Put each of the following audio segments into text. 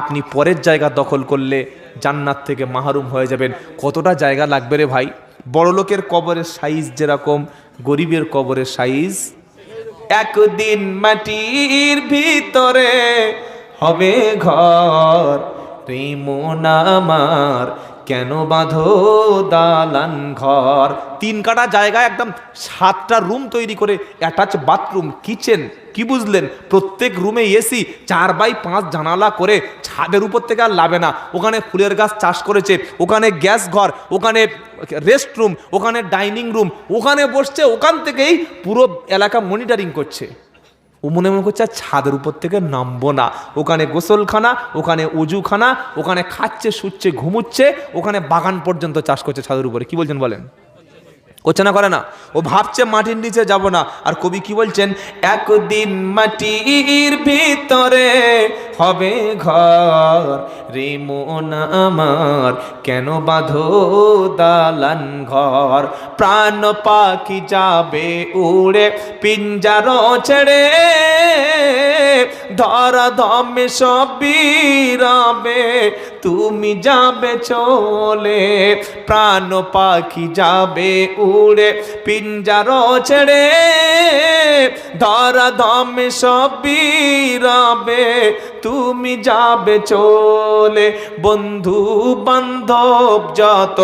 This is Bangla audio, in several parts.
আপনি পরের জায়গা দখল করলে জান্নাত থেকে মাহরুম হয়ে যাবেন। কতটা জায়গা লাগবে রে ভাই? বড়লোকের কবরের সাইজ যেরকম, গরিবের কবরের সাইজ একদিন মাটির ভিতরে হবে ঘর। রেমন আমার কেন বাঁধো দালান ঘর? তিন কাটা জায়গায় একদম সাতটা রুম তৈরি করে অ্যাটাচ বাথরুম কিচেন কি বুঝলেন? প্রত্যেক রুমে এসি চার বাই পাঁচ জানালা করে ছাদের উপর থেকে আর লাভে না। ওখানে ফুলের গাছ চাষ করেছে, ওখানে গ্যাস ঘর, ওখানে রেস্ট রুম ওখানে ডাইনিং রুম ওখানে বসছে, ওখান থেকেই পুরো এলাকা মনিটরিং করছে। ও মনে মনে করছে ছাদের উপর থেকে নামবো না। ওখানে গোসলখানা, ওখানে উজুখানা, ওখানে খাচ্ছে, শুচ্ছে, ঘুমুচ্ছে, ওখানে বাগান পর্যন্ত চাষ করছে ছাদের উপরে। কি বলছেন বলেন? করছে না, করে না। ও ভাবছে মাটির নিচে যাব না। আর কবি কি বলছেন? একদিন মাটির ভিতরে হবে ঘর। রে মন আমার, কেন বাঁধো দালান ঘর? প্রাণ পাখি যাবে উড়ে, পিঞ্জার ছেড়ে। ধর ধমে সব বিরাবে তুমি যাবে চলে, প্রাণ পাখি যাবে উড়ে, পিঞ্জার ছেড়ে ধর ধমে সব বিরাবে, তুমি যাবে চলে। বন্ধু বান্ধব যত,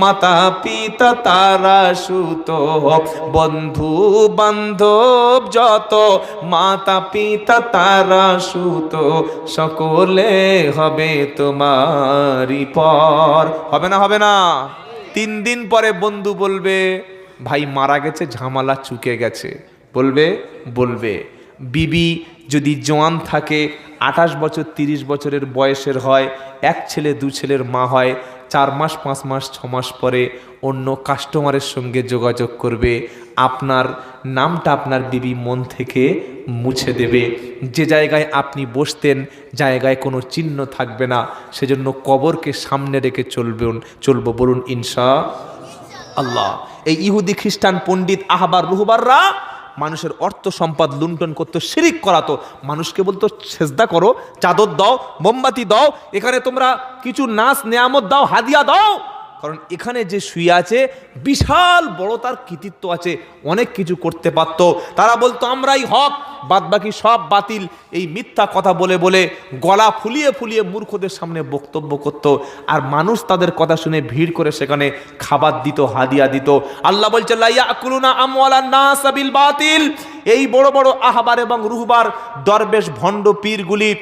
মাতা পিতা তারা সুত, বন্ধু বান্ধব যত, মাতা পিতা তারা সুত, সকলে হবে তোমারই পর। হবে না হবে না। তিন দিন পরে বন্ধু বলবে, ভাই, মারা গেছে, ঝামালা চুকে গেছে। বলবে বলবে। বিবি যদি জোয়ান থাকে, আঠাশ বছর, তিরিশ বছরের বয়সের হয়, এক ছেলে, দু ছেলের মা হয় চার মাস, পাঁচ মাস, ছ মাস পরে অন্য কাস্টমারের সঙ্গে যোগাযোগ করবে। আপনার নামটা আপনার বিবি মন থেকে মুছে দেবে। যে জায়গায় আপনি বসতেন, জায়গায় কোনো চিহ্ন থাকবে না। সেজন্য কবরকে সামনে রেখে চলবেন, চলবো। বলুন, ইনশা আল্লাহ। এই ইহুদি খ্রিস্টান পণ্ডিত আহবার রুহবাররা মানুষের অর্থ সম্পদ লুণ্ঠন করতো শিরিক করাতো মানুষকে বলতো, সেজদা করো, চাদর দাও, মোমবাতি দাও, এখানে তোমরা কিছু নাচ, নেয়ামত দাও, হাদিয়া দাও। কারণ এখানে যে শুয়ে আছে, বিশাল বড় তার কৃতিত্ব আছে। অনেক কিছু করতে পারত। তারা বলতো, আমরাই হক বাদ বাকি সব বাতিল। এই মিথ্যা কথা বলে বলে গলা ফুলিয়ে ফুলিয়ে মূর্খদের সামনে বক্তব্য করত। আর মানুষ তাদের কথা শুনে ভিড় করে সেখানে খাবার দিত, হাদিয়া দিত। আল্লাহ বলছে বাতিল। এই বড় বড় আহবার এবং রুহবার দরবেশ ভণ্ড পীরগুলি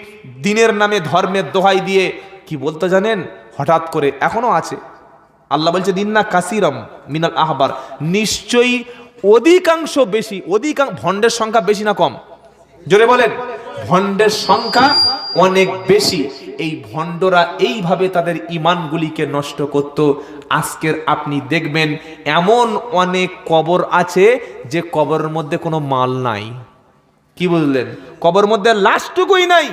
দিনের নামে ধর্মের দোহাই দিয়ে কি বলতে জানেন? হঠাৎ করে এখনও আছে। আল্লাহ বলছে দিন্না কাসিরম মিনাল আহবার। নিশ্চয়ই অধিকাংশ বেশি, অধিকাংশ ভণ্ডের সংখ্যা বেশি না কম? জোরে বলেন। ভণ্ডের সংখ্যা অনেক বেশি। এই ভণ্ডরা এইভাবে তাদের ইমানগুলিকে নষ্ট করত। আজকের আপনি দেখবেন, এমন অনেক কবর আছে যে কবরের মধ্যে কোনো মাল নাই। কি বুঝলেন? কবর মধ্যে লাশটুকুই নাই।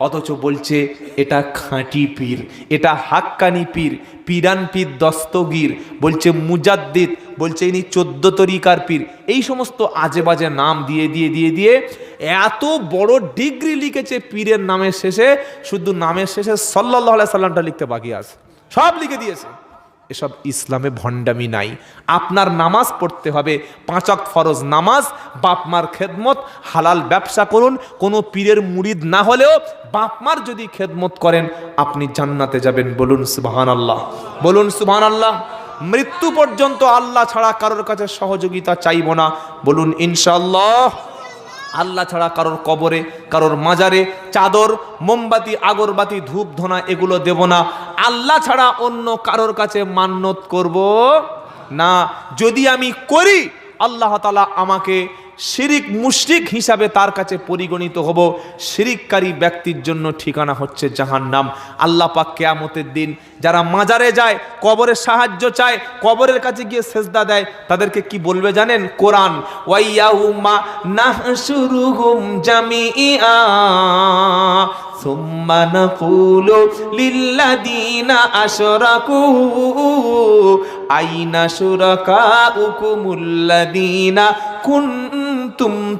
অথচ বলছে, এটা খাঁটি পীর, এটা হাক্কানি পীর, পিরান পীর দস্তগীর। বলছে, মুজাদ্দিদ। বলছে, ইনি চোদ্দ তরিকার পীর। এই সমস্ত আজে বাজে নাম দিয়ে দিয়ে দিয়ে দিয়ে এত বড় ডিগ্রি লিখেছে পীরের নামের শেষে, শুধু নামের শেষে সাল্লাহ সাল্লামটা লিখতে বাকি আছে। সব লিখে দিয়েছে। এসব ইসলামে ভণ্ডামি নাই। আপনার নামাজ পড়তে হবে পাঁচক ফরজ নামাজ বাপমার খেদমত, হালাল ব্যবসা করুন, কোনো পীরের মুরিদ না হলেও বাপমার যদি খেদমত করেন, আপনি জান্নাতে যাবেন। বলুন সুবাহান আল্লাহ বলুন সুবাহান আল্লাহ মৃত্যু পর্যন্ত আল্লাহ ছাড়া কারোর কাছে সহযোগিতা চাইব না। বলুন ইনশাল্লাহ আল্লাহ ছাড়া কারোর কবরে, কারোর মাজারে, চাদর, মোমবাতি, আগরবাতি ধূপ ধনা এগুলো দেব না। আল্লাহ ছাড়া অন্য কারোর কাছে মান্যত করব না। যদি আমি করি, আল্লাহ তালা আমাকে শিরিক মুশরিক হিসাবে তার কাছে পরিগণিত হব শিরিককারী ব্যক্তির জন্য ঠিকানা হচ্ছে জাহান্নাম আল্লাহ পাক কেয়ামতের দিন যারা মাজারে যায় কবরের সাহায্য চায় কবরের কাছে গিয়ে সেজদা দেয় তাদেরকে কি বলবে জানেন কোরআন ওয়াইয়াউমা নাহশুরুহুম জামিআ ثم نقول للذين أشركوا أين شركاؤكم الذين كنتم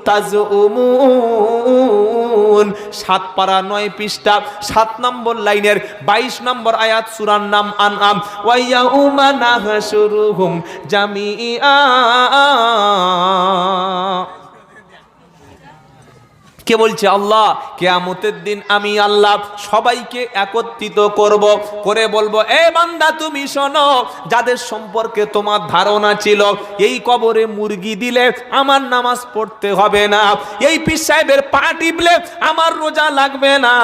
তাজউমুন। সাত পারা নয় পৃষ্ঠা, সাত নম্বর লাইনের বাইশ নম্বর আয়াত সুরার নাম আন আম ওয়াইয়া আনআম শুরু হুম জামিআ। কে বলছে, আল্লাহ কেয়ামতের দিন আমি আল্লাহ সবাইকে একত্রিত করব, করে বলব, এ বান্দা, তুমি শোনো, যাদের সম্পর্কে তোমার ধারণা ছিল, এই কবরে মুরগি দিলে আমার নামাজ পড়তে হবে না, এই পীর সাহেবের পা টিপলে আমার রোজা লাগবে না,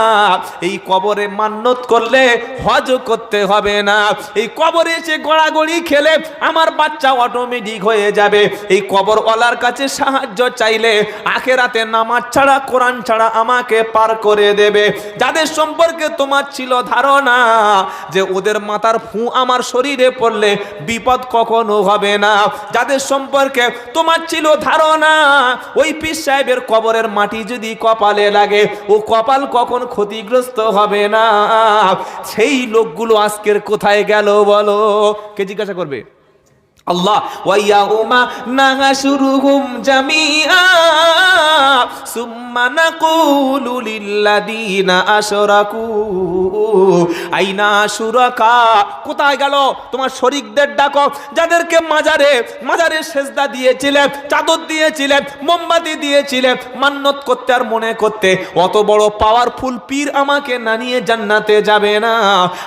এই কবরে মান্যত করলে হজ করতে হবে না, এই কবরে এসে গড়াগড়ি খেলে আমার বাচ্চা অটোমেটিক হয়ে যাবে, এই কবরওয়ালার কাছে সাহায্য চাইলে আখেরাতে নামাজ ছাড়া, কোরআন ছাড়া আমাকে পার করে দেবে। যাদের সম্পর্কে তোমার ছিল ধারণা, যে ওদের মাথার ফু আমার শরীরে পড়লে বিপদ কখনো হবে না। যাদের সম্পর্কে তোমার ছিল ধারণা, ওই পীর সাহেবের কবরের মাটি যদি কপালে লাগে, ও কপাল কখন ক্ষতিগ্রস্ত হবে না। সেই লোকগুলো আজকের কোথায় গেল বলো? কে জিজ্ঞাসা করবে? আল্লাহ ওয়াইয়াউমা নাহাশুরুহুম জামিআ সুম্মা নাকুলু লিল্লাযীনা আশরাকু আইনা শুরাকা কোথায় গেল? তোমার শরীকদের ডাকো। যাদেরকে মাজারে মাজারে সেজদা দিয়েছিলে, চাদর দিয়েছিলে, মোমবাতি দিয়েছিলে, মান্নত করতে আর মনে করতে, অত বড় পাওয়ারফুল পীর আমাকে না নিয়ে জান্নাতে যাবে না।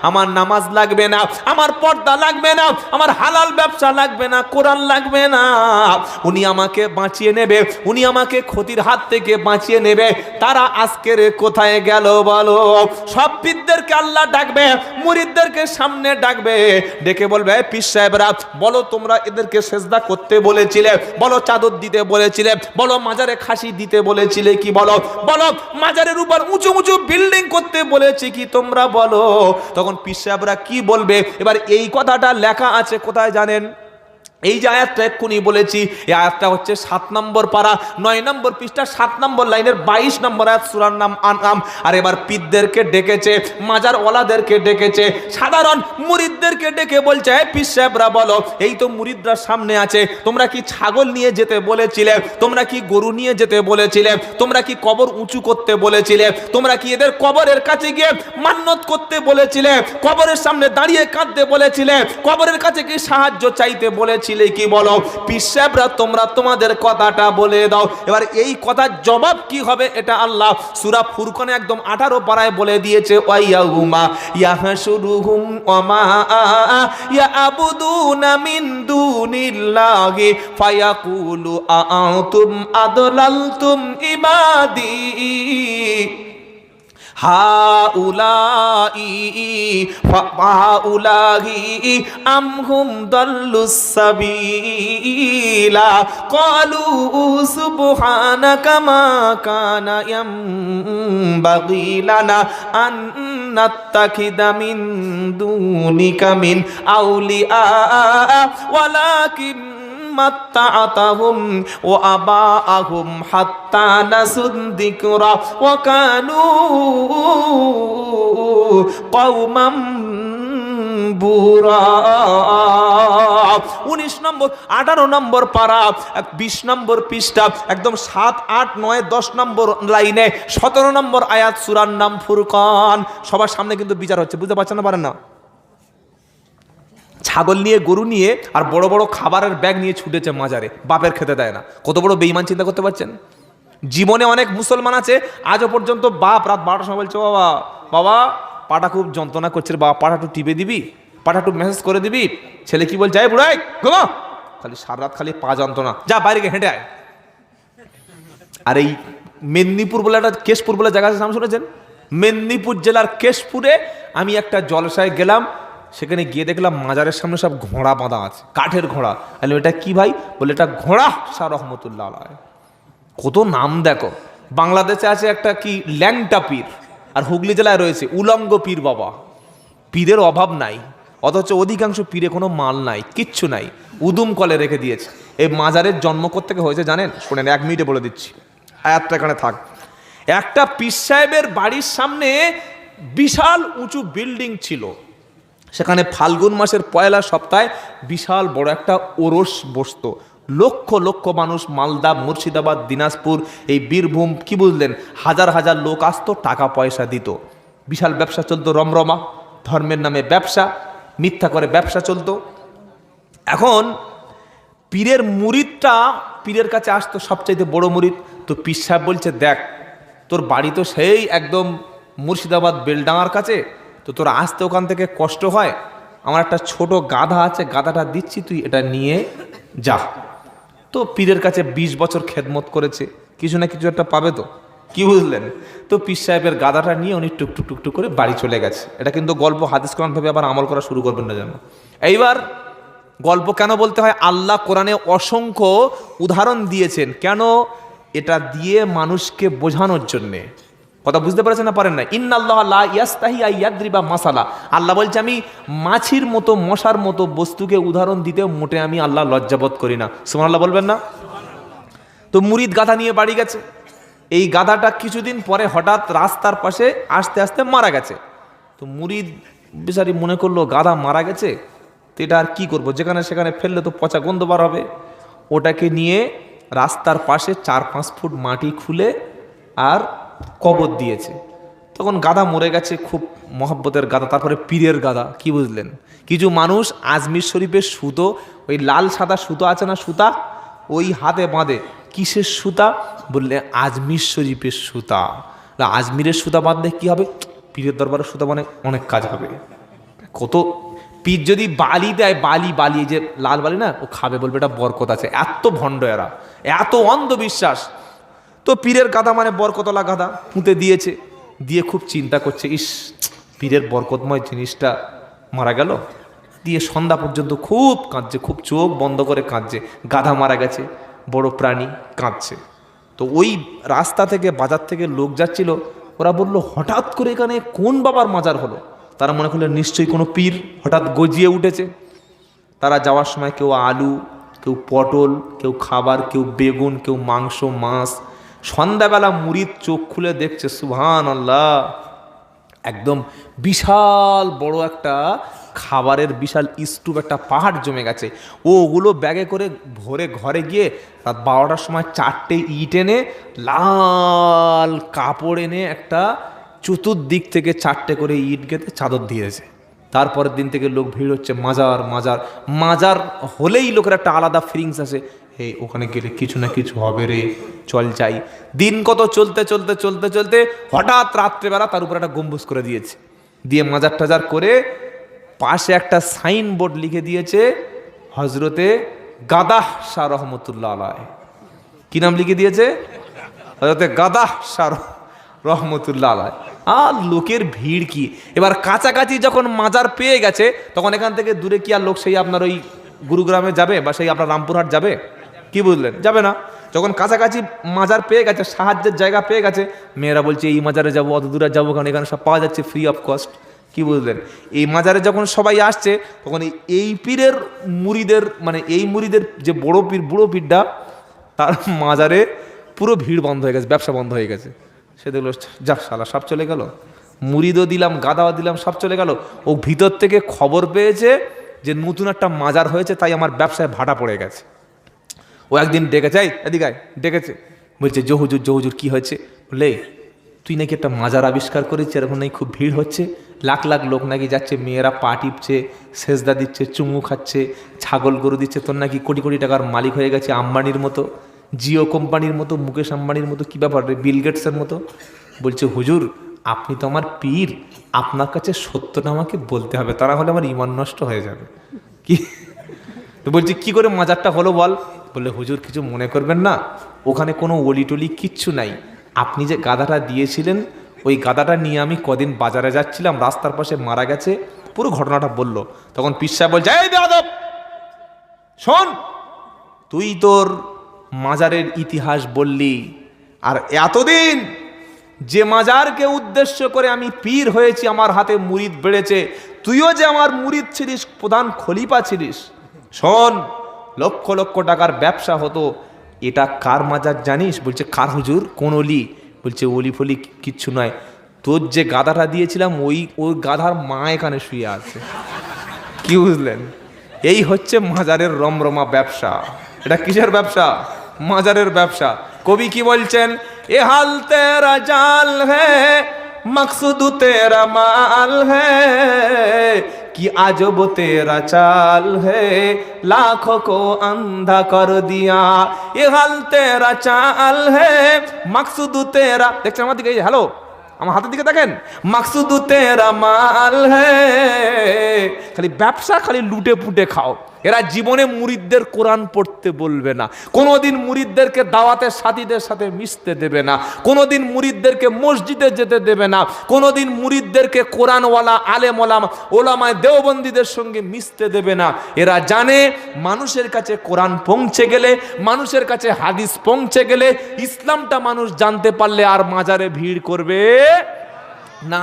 আমার নামাজ লাগবে না, আমার পর্দা লাগবে না, আমার হালাল ব্যবসা লাগবে না, কোরআন লাগবে না। উনি আমাকে বাঁচিয়ে নেবে, উনি আমাকে ক্ষতির হাত থেকে বাঁচিয়ে নেবে। তারা আজকের কোথায় গেল বলো? সব পীরদেরকে আল্লাহ ডাকবে, মুরিদদেরকে সামনে ডাকবে। ডেকে বলবে "এই পীর সাহেবরা, বলো তোমরা এদেরকে সেজদা করতে বলেছিলে, বলো চাদর দিতে বলেছিলে, বলো মাজারে খাসি দিতে বলেছিলে কি বলো বলো মাজারের উপর উঁচু উঁচু বিল্ডিং করতে বলেছি কি তোমরা বলো? তখন পীর সাহেবরা কি বলবে? এবার এই কথাটা লেখা আছে, কোথায় জানেন? এই যে আয়াতটা এক্ষুনি বলেছি, এই আয়াতটা হচ্ছে সাত নম্বর পারা, নয় নম্বর পৃষ্ঠা, সাত নম্বর লাইনের বাইশ নম্বর আয়াত, সুরার নাম আনাম আর এবার পিদদেরকে ডেকেছে, মাজার ওলাদেরকে ডেকেছে, সাধারণ মুরিদদেরকে ডেকে বলছে "এই পীর সাহেবরা, বলো, এই তো মুরিদরা সামনে আছে, তোমরা কি ছাগল নিয়ে যেতে বলেছিলে? তোমরা কি গরু নিয়ে যেতে বলেছিলে? তোমরা কি কবর উঁচু করতে বলেছিলে? তোমরা কি এদের কবরের কাছে গিয়ে মান্নত করতে বলেছিলে? কবরের সামনে দাঁড়িয়ে কাঁদতে বলেছিলে? কবরের কাছে কি সাহায্য চাইতে বলেছিলে? কি বলো? পিসাবরা তোমরা তোমাদের কথাটা বলে দাও। এবার এই কথার জবাব কি হবে এটা আল্লাহ সূরা ফুরকানে একদম 18 পারায় বলে দিয়েছে ওয়াইয়াহুমা ইয়াহশুরুহুম ওয়ামা ইয়া আবুদুনা মিন দুনিল্লাহি ফায়াকুলু আআতুম আদলালতুম ইবাদি। হাউলাই হাউলাই আমহুম দাল্লুস সাবিলা। ক্বালু সুবহানাকা মা কানা ইয়ামবাগি লানা আন নাত্তাখিদা মিন দুনিকা মিন মাত্তাআতাহুম ওয়া আবাআহুম হাত্তা নাসুদ যিকরা ওয়া কানু কওমাম উনিশ নম্বর, আঠারো নম্বর পারা বিশ নম্বর পৃষ্ঠা, একদম সাত, আট, নয়, দশ নম্বর লাইনে, সতেরো নম্বর আয়াত সুরার নাম ফুরকান। সবার সামনে কিন্তু বিচার হচ্ছে, বুঝতে পারছেন না, পারেন না? ছাগল নিয়ে, গরু নিয়ে আর বড় বড় খাবারের ব্যাগ নিয়ে ছুটেছে মাজারে। বাপের খেতে দেয় না। কত বড় বেইমান চিন্তা করতে পারছেন? জীবনে অনেক মুসলমান আছে, আজও পর্যন্ত বাপ রাত বারোটার সময় বলছে বাবা বাবা, পাটা খুব যন্ত্রণা করছে বাবা পাটা একটু টিপে দিবি? পাটা একটু মেসেজ করে দিবি? ছেলে কি বলছে বুড়াই ঘুমা! খালি সারা রাত খালি পা যন্ত্রণা। যা, বাইরে গিয়ে হেঁটে আয়। আর এই মেদিনীপুর বলে একটা কেশপুর বলে জায়গা আছে, নাম শুনেছেন? মেদিনীপুর জেলার কেশপুরে আমি একটা জলসায় গেলাম সেখানে গিয়ে দেখলাম মাজারের সামনে সব ঘোড়া বাঁধা আছে, কাঠের ঘোড়া। তাহলে এটা কি ভাই? বলে, এটা ঘোড়া, শাহ রহমতুল্লাহ আলাইহ। কত নাম দেখো। বাংলাদেশে আছে একটা কি, ল্যাংটা পীর, আর হুগলি জেলায় রয়েছে, উলঙ্গ পীর বাবা। পীরের অভাব নাই, অথচ অধিকাংশ পীরে কোনো মাল নাই, কিচ্ছু নাই, উদুম কলে রেখে দিয়েছে। এই মাজারের জন্ম থেকে হয়েছে জানেন? শোনেন, এক মিনিটে বলে দিচ্ছি। আয়াতটা এখানে থাক। একটা পীর সাহেবের বাড়ির সামনে বিশাল উঁচু বিল্ডিং ছিল। সেখানে ফাল্গুন মাসের পয়লা সপ্তাহে বিশাল বড় একটা ওরস বসতো। লক্ষ লক্ষ মানুষ মালদা, মুর্শিদাবাদ, দিনাজপুর, এই বীরভূম, কি বুঝলেন? হাজার হাজার লোক আসতো, টাকা পয়সা দিত। বিশাল ব্যবসা চলতো, রমরমা, ধর্মের নামে ব্যবসা, মিথ্যা করে ব্যবসা চলতো। এখন পীরের মুরিদটা পীরের কাছে আসতো, সবচাইতে বড় মুরিদ তো পীর সাহেব বলছে, দেখ, তোর বাড়ি তো সেই একদম মুর্শিদাবাদ বেলডাঙার কাছে। তো তোর আসতে ওখান থেকে কষ্ট হয়? আমার একটা ছোট গাধা আছে, গাধাটা দিচ্ছি, তুই এটা নিয়ে যা। তো পীরের কাছে ২০ বছর খেদমত করেছে, কিছু না কিছু একটা পাবে তো। কি বুঝলেন? তো পীর সাহেবের গাদাটা নিয়ে উনি টুকটুক টুকটুক করে বাড়ি চলে গেছে। এটা কিন্তু গল্প হাদিস কোরআন ভেবে আবার আমল করা শুরু করবেন না যেন। এইবার গল্প কেন বলতে হয়? আল্লাহ কোরআনে অসংখ্য উদাহরণ দিয়েছেন। কেন? এটা দিয়ে মানুষকে বোঝানোর জন্যে। কথা বুঝতে পারছেন না পারেন না ইন্নাল্লাহ ইয়াস্তাহি আইয়াদ্রিবা মাসালা। আল্লাহ বলছে, আমি মাছির মতো, মশার মতো বস্তুকে উদাহরণ দিতে মোটে আমি আল্লাহ লজ্জাবোধ করি না। সুবহানাল্লাহ বলবেন না? তো মুরিদ গাধা নিয়ে বাড়ি গেছে। এই গাধাটা কিছুদিন পরে হঠাৎ রাস্তার পাশে আস্তে আস্তে মারা গেছে। তো মুরিদ বেচারি মনে করল, গাধা মারা গেছে? তো এটা আর কী করব? যেখানে সেখানে ফেললে তো পচা গন্ধ বার হবে। ওটাকে নিয়ে রাস্তার পাশে চার পাঁচ ফুট মাটি খুলে আর কবর দিয়েছে। তখন গাদা মরে গেছে, খুব মহব্বতের গাদা তারপরে পীরের গাদা কি বুঝলেন? কিছু মানুষ আজমির শরীফের সুতো, ওই লাল সাদা সুতো আছে না সুতা? ওই হাতে বাঁধে। কিসের সুতা? বললে, আজমির শরীফের সুতা। আজমিরের সুতা বাঁধলে কি হবে? পীরের দরবারের সুতা মানে অনেক কাজ হবে। কত পীর যদি বালি দেয়, বালি বালি যে লাল বালি না, ও খাবে বলবে, এটা বরকত আছে। এত ভণ্ড এরা, এত অন্ধবিশ্বাস। তো পীরের গাদা মানে বরকতলা গাদা পুঁতে দিয়েছে, দিয়ে খুব চিন্তা করছে, ইস, পীরের বরকতময় জিনিসটা মারা গেল। দিয়ে সন্ধ্যা পর্যন্ত খুব কাঁদছে, খুব চোখ বন্ধ করে কাঁদছে, গাধা মারা গেছে, বড় প্রাণী কাঁদছে। তো ওই রাস্তা থেকে, বাজার থেকে লোক যাচ্ছিল, ওরা বলল, হঠাৎ করে এখানে কোন বাবার মাজার হলো? তারা মনে করল নিশ্চয়ই কোনো পীর হঠাৎ গজিয়ে উঠেছে। তারা যাওয়ার সময় কেউ আলু, কেউ পটল, কেউ খাবার, কেউ বেগুন, কেউ মাংস, মাছ সন্ধ্যাবেলা মুড়ির চোখ খুলে দেখছে সুহান আল্লাহ একদম বিশাল বড় একটা খাবারের বিশাল স্তূপ, একটা পাহাড় জমে গেছে। ও ওগুলো ব্যাগে করে ভরে ঘরে গিয়ে রাত বারোটার সময় চারটে ইট এনে, লাল কাপড় এনে একটা চতুর্দিক থেকে চারটে করে ইট গেতে চাদর দিয়েছে। তারপরের দিন থেকে লোক ভিড় হচ্ছে, মাজার মাজার মাজার হলেই লোকের একটা আলাদা ফিলিংস আছে হে ওখানে গেলে কিছু না কিছু হবে রে, চল যাই। দিন কত চলতে চলতে চলতে চলতে হঠাৎ রাত্রেবেলা তার উপর একটা গম্বুজ করে দিয়েছে। দিয়ে মাজার টাজার করে পাশে একটা সাইন বোর্ড লিখে দিয়েছে হজরতে গাদাহ শাহ রহমতুল্লাহ আলায় কি নাম লিখে দিয়েছে? হজরতে গাদাহ শাহ রহমতুল্লাহ আলায় আর লোকের ভিড় কি? এবার কাছাকাছি যখন মাজার পেয়ে গেছে, তখন এখান থেকে দূরে কি আর লোক সেই আপনার ওই গুরুগ্রামে যাবে বা সেই আপনার রামপুরহাট যাবে? কি বুঝলেন? যাবে না। যখন কাছাকাছি মাজার পেয়ে গেছে, সাহায্যের জায়গা পেয়ে গেছে, মেয়েরা বলছে, এই মাজারে যাব, অত দূরে যাব কারণ এখানে সব পাওয়া যাচ্ছে ফ্রি অফ কস্ট কি বুঝলেন? এই মাজারে যখন সবাই আসছে, তখন এই- পীরের মুড়িদের মানে এই মুড়িদের যে বড় পীর, বুড়ো পীরটা, তার মাজারে পুরো ভিড় বন্ধ হয়ে গেছে, ব্যবসা বন্ধ হয়ে গেছে। সে দেখল যা শালা, সব চলে গেল। মুড়িদও দিলাম, গাদাও দিলাম, সব চলে গেল। ও ভিতর থেকে খবর পেয়েছে যে নতুন একটা মাজার হয়েছে, তাই আমার ব্যবসায় ভাটা পড়ে গেছে। ও একদিন ডেকেছে, এই, এদিকে ডেকেছে। বলছে জহুজুর জহুজুর কি হয়েছে? বলে, তুই নাকি একটা মাজার আবিষ্কার করেছিস, এরকম নাকি খুব ভিড় হচ্ছে? লাখ লাখ লোক নাকি যাচ্ছে, মেয়েরা পা টিপছে, সেজদা দিচ্ছে, চুমু খাচ্ছে, ছাগল গরু দিচ্ছে, তোর নাকি কোটি কোটি টাকার মালিক হয়ে গেছে আম্বানির মতো, জিও কোম্পানির মতো, মুকেশ আম্বানির মতো, কী ব্যাপার রে, বিল গেটসের মতো? বলছে, হুজুর, আপনি তো আমার পীর, আপনার কাছে সত্যটা আমাকে বলতে হবে তারা হলে আমার ইমান নষ্ট হয়ে যাবে। কি? তো বলছি, কি করে মাজারটা হলো বল? বললে, হুজুর, কিছু মনে করবেন না? ওখানে কোনো অলি টলি কিচ্ছু নাই। আপনি যে গাধাটা দিয়েছিলেন, ওই গাধাটা নিয়ে আমি কদিন বাজারে যাচ্ছিলাম, রাস্তার পাশে মারা গেছে, পুরো ঘটনাটা বলল। তখন পিসা বলছে, এই বেয়াদব, শোন, তুই তোর মাজারের ইতিহাস বললি, আর এতদিন যে মাজারকে উদ্দেশ্য করে আমি পীর হয়েছি, আমার হাতে মুরিদ বেড়েছে, তুইও যে আমার মুরিদ ছিলিস, প্রধান খলিফা ছিলিস, শোন লক্ষ লক্ষ টাকার ব্যবসা হতো। এটা কার মাজার জানিস? বলছে, কার হুজুর? কোন অলি? বলছে, অলি ফলি কিচ্ছু নয়। তোর যে গাধাটা দিয়েছিলাম, ওই ওই গাধার মা এখানে শুয়ে আছে। কি বুঝলেন? এই হচ্ছে মাজারের রমরমা ব্যবসা। এটা কিসের ব্যবসা? মাজারের ব্যবসা। কবি কি বলছেন? এ হাল তেরা জাল হে, মকসুদ তেরা মাল হে। कि अजब तेरा चाल है लाखों को अंधा कर दिया ये हाल तेरा चाल है मकसद तेरा দেখছেন আমার দিকে এই যে, হ্যালো আমার হাতের দিকে দেখেন মাকসুদ তেরা মাল হে খালি ব্যবসা খালি লুটে পুটে খাও এরা জীবনে মুরিদদের কোরআন পড়তে বলবে না। কোনোদিন মুরিদদেরকে দাওয়াতের সাথীদের সাথে মিশতে দেবে না। কোনোদিন মুরিদদেরকে মসজিদে যেতে দেবে না। কোনোদিন মুরিদদেরকে কোরআনওয়ালা আলেম ওলামা ওলামায়, দেওবন্দীদের সঙ্গে মিশতে দেবে না। এরা জানে মানুষের কাছে কোরআন পৌঁছে গেলে, মানুষের কাছে হাদিস পৌঁছে গেলে ইসলামটা মানুষ জানতে পারলে আর মাজারে ভিড় করবে না,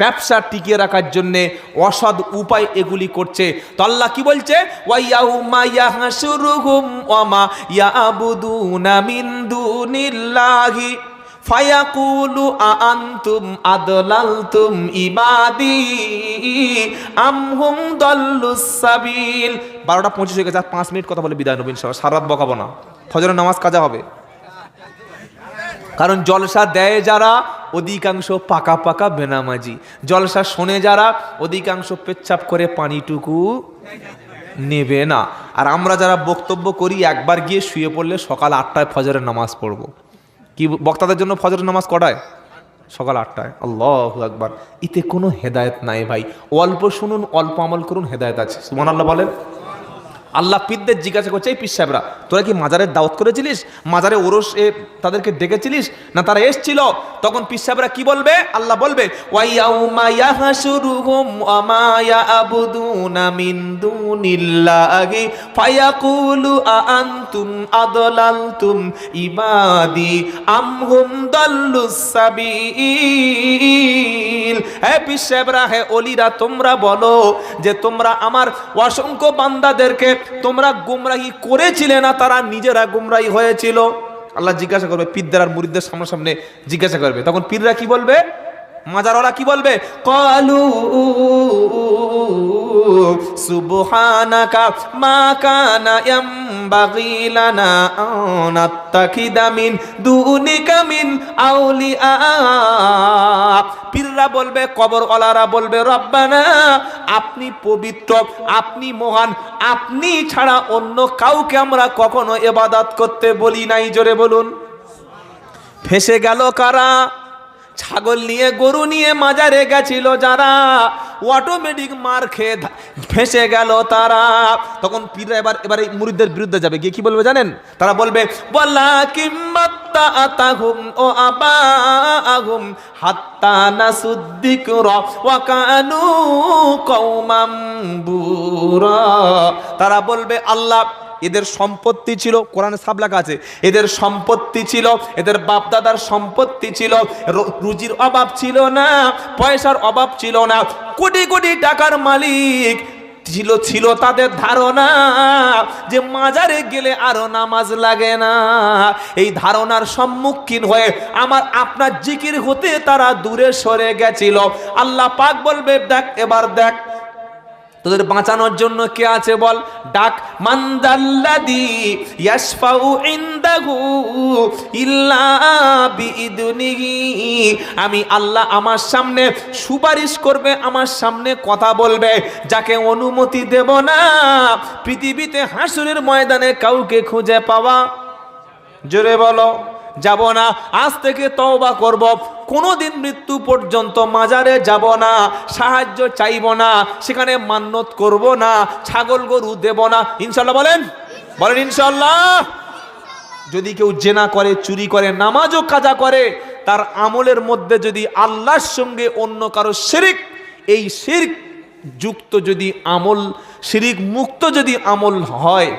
ব্যবসা টিকিয়ে রাখার জন্যে অসৎ উপায় এগুলি করছে। তো আল্লাহ কি বলছে? ফায়াকুলু বারোটা পঁচিশ হয়ে গেছে, আর পাঁচ মিনিট কথা বলে বিদায় নবীন সাহেব সারা রাত বকাবো না। ফজরের নামাজ কাজা হবে। কারণ জলসা দেয় যারা, অধিকাংশ পাকা পাকা বেনামাজি। জলসা শোনে যারা, অধিকাংশ পেচ্ছাপ করে পানিটুকু নেবে না। আর আমরা যারা বক্তব্য করি, একবার গিয়ে শুয়ে পড়লে সকাল আটটায় ফজরের নামাজ পড়ব। কি বক্তাদের জন্য ফজরের নামাজ কটায়? সকাল আটটায়। আল্লাহ একবার এতে কোনো হেদায়েত নাই ভাই। অল্প শুনুন, অল্প আমল করুন, হেদায়ত আছে। সুমান আল্লাহ বলেন। আল্লাহ পিদদের জিজ্ঞাসা করছে, এই পিস সাহেবরা, তোরা কি মাজারের দাওয়াত করেছিলিস? মাজারে ওরস এ তাদেরকে ডেকেছিলিস? না তারা এসছিল? তখন পিস সাহেবরা কি বলবে? আল্লাহ বলবে হে ওলিরা তোমরা বলো যে তোমরা আমার অসংখ্য বান্দাদেরকে তোমরা গুমরাহি করেছিলে না, তারা নিজেরা গুমরাহি হয়েছিল? আল্লাহ জিজ্ঞাসা করবে, পীরদের আর মুরিদদের সামনে জিজ্ঞাসা করবে। তখন পীররা কি বলবে? মাজারওয়ালা কি বলবে? কলু সুবহানাকা মা কানা ইয়ামবাগি লানা আন নাত্তাখিদা মিন দুনিকা মিন আউলিয়া। পীররা বলবে কবর ওলারা বলবে, রব্বানা, আপনি পবিত্র, আপনি মহান, আপনি ছাড়া অন্য কাউকে আমরা কখনো এবাদত করতে বলি নাই। জোরে বলুন। ফেসে গেল কারা? ছাগল নিয়ে, গরু নিয়ে মাজারে গেছিল যারা। অটোমেটিক মার খেয়ে ফেসে গেল তারা। তখন পীররা এবার এবার এই মুরিদদের বিরুদ্ধে যাবে। গিয়ে কি বলবে জানেন? তারা বলবে বলা কিম্মাত্তা আতাহুম ও আবা আহুম হাত্তা নাসুদ্দিকুর ওয়া কানু কওমাম বুরা। তারা বলবে, আল্লাহ এদের সম্পত্তি ছিল, কোরআনে সাব লেখা আছে, এদের সম্পত্তি ছিল, এদের বাপ দাদার সম্পত্তি ছিল রুজির অভাব ছিল না, পয়সার অভাব ছিল না, কোটি কোটি টাকার মালিক ছিল ছিল তাদের ধারণা যে মাজারে গেলে আরও নামাজ লাগে না। এই ধারণার সম্মুখীন হয়ে আমার, আপনার জিকির হতে তারা দূরে সরে গেছিল। আল্লাহ পাক বলবে, দেখ, এবার দেখ তোদের বাঁচানোর জন্য কে আছে বল? ডাক ইল্লা আমি আল্লাহ আমার সামনে সুপারিশ করবে, আমার সামনে কথা বলবে। যাকে অনুমতি দেব না, পৃথিবীতে হাসুরের ময়দানে কাউকে খুঁজে পাওয়া। জোরে বলো। যাব না। আজ থেকে তওবা করব। কোনোদিন মৃত্যু পর্যন্ত মাজারে যাব না। সাহায্য চাইব না। সেখানে মান্যত করব না। ছাগল গরু দেব না। ইনশাল্লাহ বলেন? বলেন ইনশাল্লাহ যদি কেউ জেনা করে, চুরি করে, নামাজও কাজা করে, তার আমলের মধ্যে যদি আল্লাহর সঙ্গে অন্য কারও শিরিক, এই শিরিক যুক্ত যদি আমল, শিরিক মুক্ত যদি আমল হয়,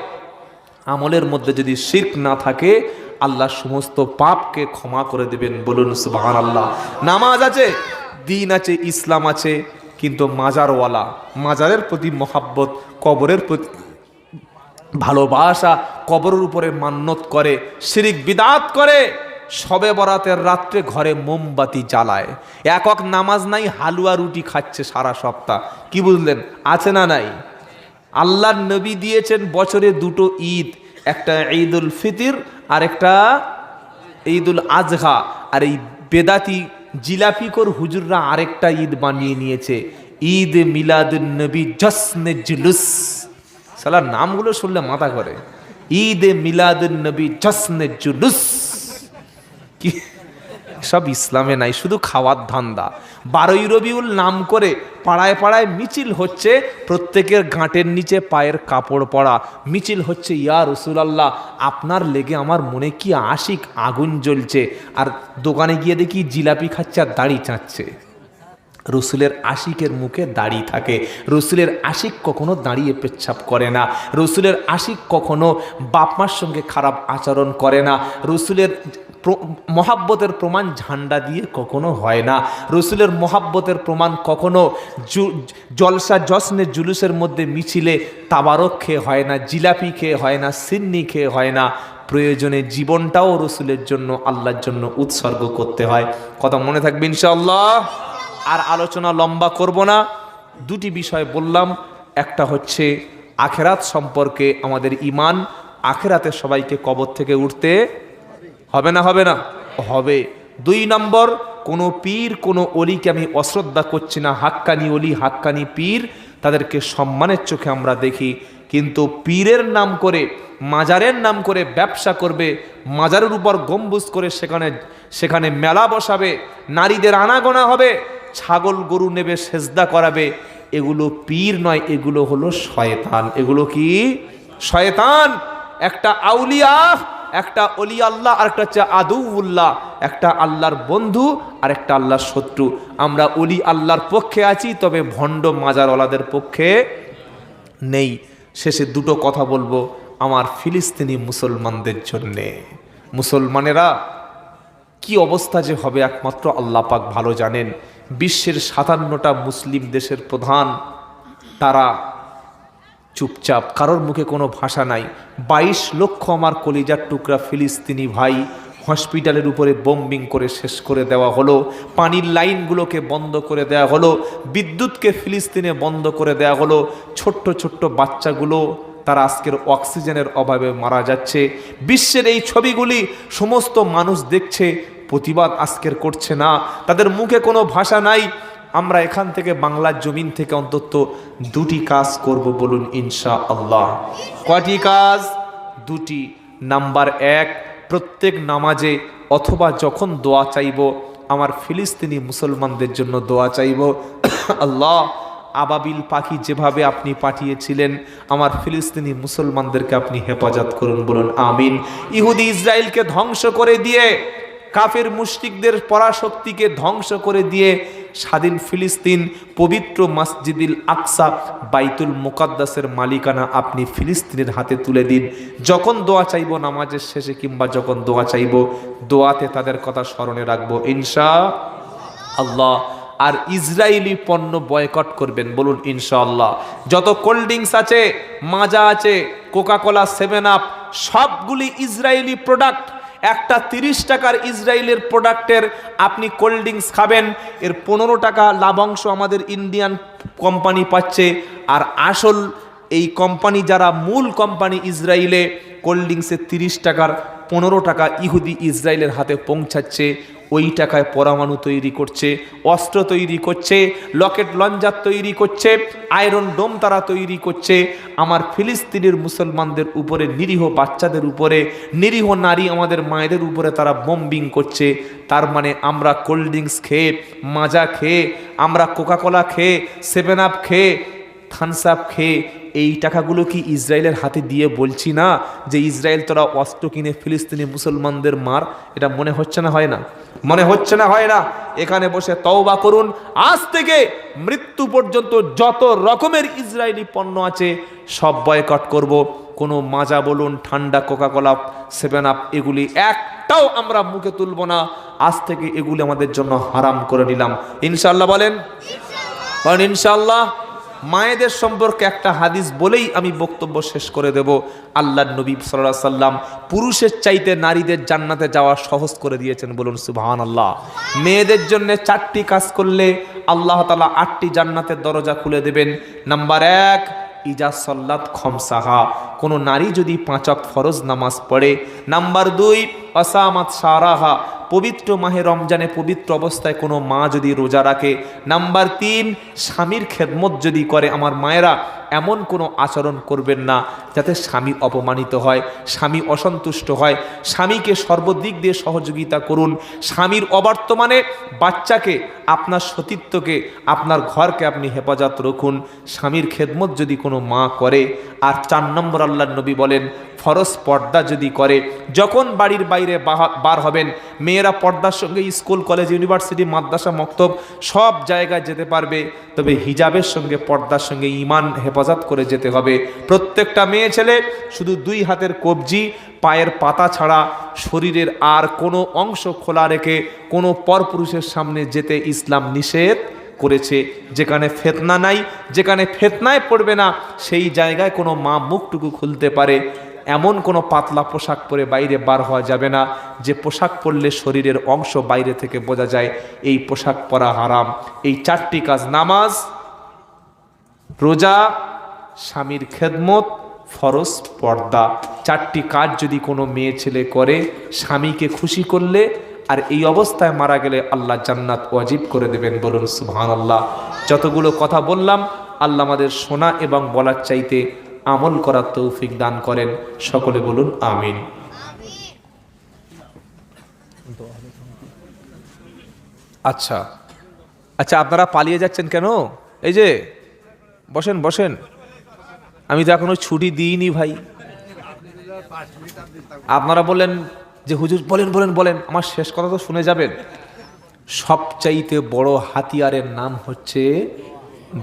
আমলের মধ্যে যদি শির্ক না থাকে আল্লাহ সমস্ত পাপকে ক্ষমা করে দেবেন। বলুন সুবাহান আল্লাহ নামাজ আছে, দিন আছে, ইসলাম আছে, কিন্তু মাজারওয়ালা, মাজারের প্রতি মহাব্বত, কবরের প্রতি ভালোবাসা কবরের উপরে মান্যত করে, শিরিক বিদাত করে, সবে বরাতের রাত্রে ঘরে মোমবাতি জ্বালায়। একক নামাজ নাই, হালুয়া রুটি খাচ্ছে সারা সপ্তাহ। কি বুঝলেন? আছে না নাই? আল্লাহর নবী দিয়েছেন বছরে দুটো ঈদ, একটা ঈদুল ফিতির আর একটা ঈদুল আজহা, আর এই বেদাতি জিলাপিকর হুজুররা আরেকটা ঈদ বানিয়ে নিয়েছে। ঈদ মিলাদুন নবী জসনে জুলুস। সালার নামগুলো শুনলে মাথা করে ঈদ মিলাদুন নবী জসনে জুলুস। কি সব ইসলামে নাই, শুধু খাওয়ার ধান্দা। বারোই রবিউল নাম করে পাড়ায় পাড়ায় মিছিল হচ্ছে, প্রত্যেকের গাঁটের নিচে পায়ের কাপড় পরা। মিছিল হচ্ছে, ইয়া রসুলাল্লাহ, আপনার লেগে আমার মনে কি আশিক আগুন জ্বলছে। আর দোকানে গিয়ে দেখি জিলাপি খাচ্ছে আর দাড়ি চাচ্ছে রসুলের আশিকের মুখে দাড়ি থাকে। রসুলের আশিক কখনো দাঁড়িয়ে পেচ্ছাপ করে না। রসুলের আশিক কখনো বাপমার সঙ্গে খারাপ আচরণ করে না। রসুলের মহাব্বতের প্রমাণ ঝান্ডা দিয়ে কখনো হয় না। রসুলের মহাব্বতের প্রমাণ কখনো জলসা জশ্নে জুলুসের মধ্যে মিছিলে তাবারক খেয়ে হয় না, জিলাপি খেয়ে হয় না, সিন্নি খেয়ে হয় না। প্রয়োজনে জীবনটাও রসুলের জন্য, আল্লাহর জন্য উৎসর্গ করতে হয়। কথা মনে থাকবে ইনশাআল্লাহ? আর আলোচনা লম্বা করব না। দুটি বিষয় বললাম। একটা হচ্ছে আখেরাত সম্পর্কে আমাদের ইমান আখেরাতে সবাইকে কবর থেকে উঠতে হবে না হবে না? হবে। দুই নম্বর, কোনো পীর, কোনো অলিকে আমি অশ্রদ্ধা করছি না। হাক্কানি অলি, হাক্কানি পীর। তাদেরকে সম্মানের চোখে আমরা দেখি। কিন্তু পীরের নাম করে, মাজারের নাম করে ব্যবসা করবে, মাজারের উপর গম্বুজ করে সেখানে সেখানে মেলা বসাবে, নারীদের আনাগোনা হবে ছাগল গরু নেবে, সেজদা করাবে, এগুলো পীর নয়, এগুলো হলো শয়তান। এগুলো কি? শয়তান। একটা আউলিয়া, একটা অলি আল্লাহ আর একটা হচ্ছে আদৌল্লাহ একটা আল্লাহর বন্ধু, আর একটা আল্লাহর শত্রু। আমরা অলি আল্লাহর পক্ষে আছি, তবে ভণ্ড মাজারওয়ালাদের পক্ষে নেই। শেষে দুটো কথা বলব, আমার ফিলিস্তিনি মুসলমানদের জন্যে। মুসলমানেরা কি অবস্থা যে হবে, একমাত্র আল্লাহ পাক ভালো জানেন। বিশ্বের সাতান্নটা মুসলিম দেশের প্রধান, তারা চুপচাপ, কারোর মুখে কোনো ভাষা নাই। বাইশ লক্ষ আমার কলিজার টুকরা ফিলিস্তিনি ভাই হসপিটালের উপরে বোম্বিং করে শেষ করে দেওয়া হলো, পানির লাইনগুলোকে বন্ধ করে দেওয়া হলো, বিদ্যুৎকে ফিলিস্তিনে বন্ধ করে দেওয়া হলো, ছোট্ট ছোট্ট বাচ্চাগুলো, তারা আজকের অক্সিজেনের অভাবে মারা যাচ্ছে। বিশ্বের এই ছবিগুলি সমস্ত মানুষ দেখছে প্রতিবাদ আজকের করছে না। তাদের মুখে কোনো ভাষা নাই। আমরা এখান থেকে বাংলার জমিন থেকে অন্তত দুটি কাজ করব বলুন ইনশা আল্লাহ কয়টি কাজ? দুটি। নাম্বার এক, প্রত্যেক নামাজে অথবা যখন দোয়া চাইব, আমার ফিলিস্তিনি মুসলমানদের জন্য দোয়া চাইব। আল্লাহ, আবাবিল পাখি যেভাবে আপনি পাঠিয়েছিলেন, আমার ফিলিস্তিনি মুসলমানদেরকে আপনি হেফাজত করুন বলুন, আমিন। ইহুদি ইসরায়েলকে ধ্বংস করে দিয়ে কাফের মুশরিকদের পরাশক্তিকে ধ্বংস করে দিয়ে স্বাধীন ফিলিস্তিন পবিত্র মসজিদিল আকসা বাইতুল মুকাদ্দাসের মালিকানা আপনি ফিলিস্তিনের হাতে তুলে দিন। যখন দোয়া চাইব নামাজের শেষে কিংবা যখন দোয়া চাইব, দোয়াতে তাদের কথা স্মরণে রাখব। ইনশা আল্লাহ আর ইসরায়েলি পণ্য বয়কট করবেন, বলুন ইনশাআল্লাহ। যত কোল্ড ড্রিঙ্কস আছে, মাজা আছে কোকা কোলা সেভেন আপ, সবগুলি ইসরায়েলি প্রোডাক্ট একটা তিরিশ টাকার ইসরায়েলের প্রোডাক্টের আপনি কোল্ড ড্রিঙ্কস খাবেন, এর পনেরো টাকা লাভাংশ আমাদের ইন্ডিয়ান কোম্পানি পাচ্ছে। আর আসল এই কোম্পানি যারা মূল কোম্পানি ইসরায়েলে, কোল্ড ড্রিঙ্কসের তিরিশ টাকার পনেরো টাকা ইহুদি ইসরায়েলের হাতে পৌঁছাচ্ছে। ওই টাকায় পরমাণু তৈরি করছে, অস্ত্র তৈরি করছে, লকেট লঞ্জার তৈরি করছে, আয়রন ডোম তারা তৈরি করছে। আমার ফিলিস্তিনের মুসলমানদের উপরে, নিরীহ বাচ্চাদের উপরে, নিরীহ নারী আমাদের মায়েদের উপরে তারা বম্বিং করছে। তার মানে আমরা কোল্ড ড্রিঙ্কস খেয়ে, মাজা খেয়ে, আমরা কোকাকোলা খেয়ে সেভেন আপ খেয়ে থামস আপ খেয়ে এই টাকাগুলো কি ইসরায়েলের হাতে দিয়ে বলছি না যে ইসরায়েল তোরা অস্ত্র কিনে ফিলিস্তিনি মুসলমানদের মার? এটা মনে হচ্ছে না, হয় না? মনে হচ্ছে না, হয় না? এখানে বসে তওবা করুন। আজ থেকে মৃত্যু পর্যন্ত যত রকমের ইসরায়েলি পণ্য আছে, সব বয়কট করব। কোনো মাজা বলুন, ঠান্ডা কোকাকোলা সেভেন আপ এগুলি একটাও আমরা মুখে তুলব না। আজ থেকে এগুলি আমাদের জন্য হারাম করে নিলাম ইনশাল্লাহ বলেন? কারণ ইনশাল্লাহ মায়েদের সম্পর্কে একটা হাদিস বলেই আমি বক্তব্য শেষ করে দেব। আল্লাহ নবী সাল্লাহ সাল্লাম পুরুষের চাইতে নারীদের জান্নাতে যাওয়া সহজ করে দিয়েছেন বলুন সুবাহান আল্লাহ মেয়েদের জন্য চারটি কাজ করলে আল্লাহ তালা আটটি জান্নাতের দরজা খুলে দেবেন। নাম্বার এক, ইজা সল্লাত খমসাহা। কোনো নারী যদি পাঁচক ফরজ নামাজ পড়ে। নাম্বার দুই অসামাত সারাহা। পবিত্র মাহে রমজানে পবিত্র অবস্থায় কোনো মা যদি রোজা রাখে, নাম্বার তিন, স্বামীর খেদমত যদি করে, আমার মায়েরা এমন কোনো আচরণ করবেন না যাতে স্বামী অপমানিত হয়, স্বামী অসন্তুষ্ট হয়। স্বামীকে সর্বদিক দিয়ে সহযোগিতা করুন। স্বামীর অবর্তমানে বাচ্চাকে, আপনার সতীত্বকে, আপনার ঘরকে আপনি হেফাজত রাখুন। স্বামীর খেদমত যদি কোনো মা করে, আর চার নম্বর আল্লাহ নবী বলেন, ফরজ পর্দা যদি করে, যখন বাড়ির বাইরে বার হবেন মেয়েরা পর্দার সঙ্গে স্কুল, কলেজ, ইউনিভার্সিটি, মাদ্রাসা, মক্তব সব জায়গায় যেতে পারবে। তবে হিজাবের সঙ্গে, পর্দার সঙ্গে ইমান হেফাজত করে যেতে হবে। প্রত্যেকটা মেয়ে ছেলে শুধু দুই হাতের কবজি, পায়ের পাতা ছাড়া শরীরের আর কোনো অংশ খোলা রেখে কোনো পরপুরুষের সামনে যেতে ইসলাম নিষেধ করেছে। যেখানে ফেতনা নাই, যেখানে ফেতনায় পড়বে না, সেই জায়গায় কোনো মা মুখটুকু খুলতে পারে। এমন কোনো পাতলা পোশাক পরে বাইরে বার হওয়া যাবে না, যে পোশাক পরলে শরীরের অংশ বাইরে থেকে বোঝা যায় এই পোশাক পরা হারাম। এই চারটি কাজ, নামাজ, রোজা, স্বামীর খেদমত, ফরজ পর্দা। চারটি কাজ যদি কোনো মেয়ে ছেলে করে, স্বামীকে খুশি করলে আর এই অবস্থায় মারা গেলে আল্লাহ জান্নাত ওয়াজিব করে দেবেন বলুন সুবহান আল্লাহ যতগুলো কথা বললাম, আল্লাহ আমাদের শোনা এবং বলার চাইতে আমল করার তৌফিক দান করেন। সকলে বলুন, আমিন। আচ্ছা। আচ্ছা আপনারা পালিয়ে যাচ্ছেন কেন? এই যে, বসেন বসেন। আমি তো এখনও ছুটি দিইনি ভাই। আপনারা বললেন যে, হুজুর, বলেন বলেন বলেন। আমার শেষ কথা তো শুনে যাবেন। সবচাইতে বড় হাতিয়ারের নাম হচ্ছে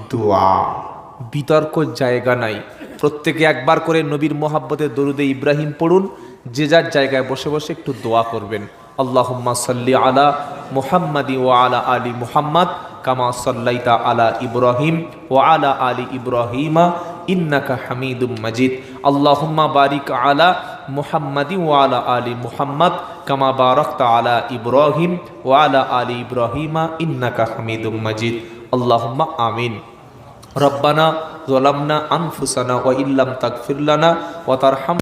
দোয়া। বিতর্ক জায়গা নাই। প্রত্যেকে একবার করে নবীর মোহাব্বতের দরুদে ইব্রাহিম পড়ুন, যে যার জায়গায় বসে বসে একটু দোয়া করবেন। আল্লাহুম্মা সাল্লি আলা মুহাম্মাদি ও আলা আলী মুহাম্মদ, কামা সাল্লাইতা আলা ইব্রাহিম ও আলা আলী ইব্রাহিমা, ইন্নাকা হামিদুম মজিদ। আল্লাহুম্মা বারিক আলা মুহাম্মাদি ও আলা আলী মুহাম্মদ, কামা বারাকতা আলা ইব্রাহিম ও আলা আলী ইব্রাহিমা, ইন্নাকা হামিদুম মাজিদ। আল্লাহুম্মা আমিন। রব্বানা জলামনা আনফুসানা ওয়া ইল্লাম তাকফিরলানা ওয়া তারহাম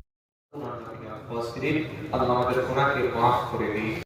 আল্লাহ আমাদের গুনাহকে maaf করে দিন।